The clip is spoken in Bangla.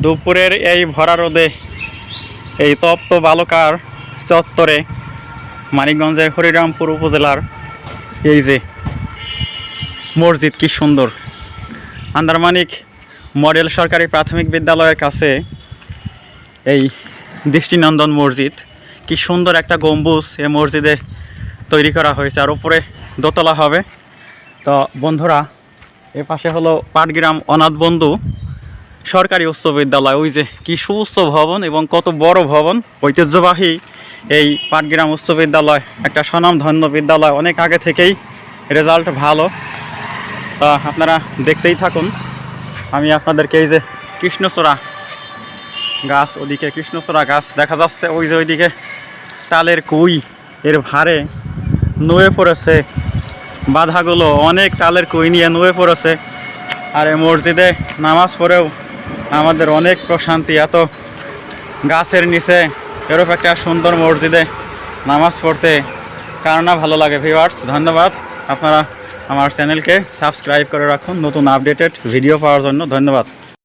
দুপুরের এই ভরা রোদে এই তপ্ত বালুকার চত্বরে মানিকগঞ্জের হরিরামপুর উপজেলার এই যে মসজিদ কি সুন্দর। আন্দারমানিক মডেল সরকারি প্রাথমিক বিদ্যালয়ের কাছে এই দৃষ্টিনন্দন মসজিদ। কি সুন্দর একটা গম্বুজ এই মসজিদে তৈরি করা হয়েছে আর উপরে দোতলা হবে। তো বন্ধুরা, এ পাশে হলো পাটগ্রাম অনাথ বন্ধু। সরকারি উচ্চ বিদ্যালয়, ওই যে কি সুউচ্চ ভবন এবং কত বড় ভবন, ঐতিহ্যবাহী এই পাটগ্রাম উচ্চ বিদ্যালয়, একটা স্বনামধন্য বিদ্যালয়, অনেক আগে থেকেই রেজাল্ট ভালো। তা আপনারা দেখতেই থাকুন। আমি আপনাদেরকে এই যে কৃষ্ণচূড়া গাছ, ওদিকে কৃষ্ণচূড়া গাছ দেখা যাচ্ছে, ওই যে ওইদিকে তালের কুই, এর ভারে নুয়ে পড়েছে। বাধাগুলো, অনেক তালের কুই নিয়ে নুয়ে পড়েছে। আর এই মসজিদে নামাজ পড়েও আমাদের অনেক প্রশান্তি। এত গাছের নিচে এরকম একটা সুন্দর মসজিদে নামাজ পড়তে কার না ভালো লাগে ভিউয়ার্স ধন্যবাদ। আপনারা আমার চ্যানেলকে সাবস্ক্রাইব করে রাখুন। নতুন আপডেটেড ভিডিও পাওয়ার জন্য ধন্যবাদ।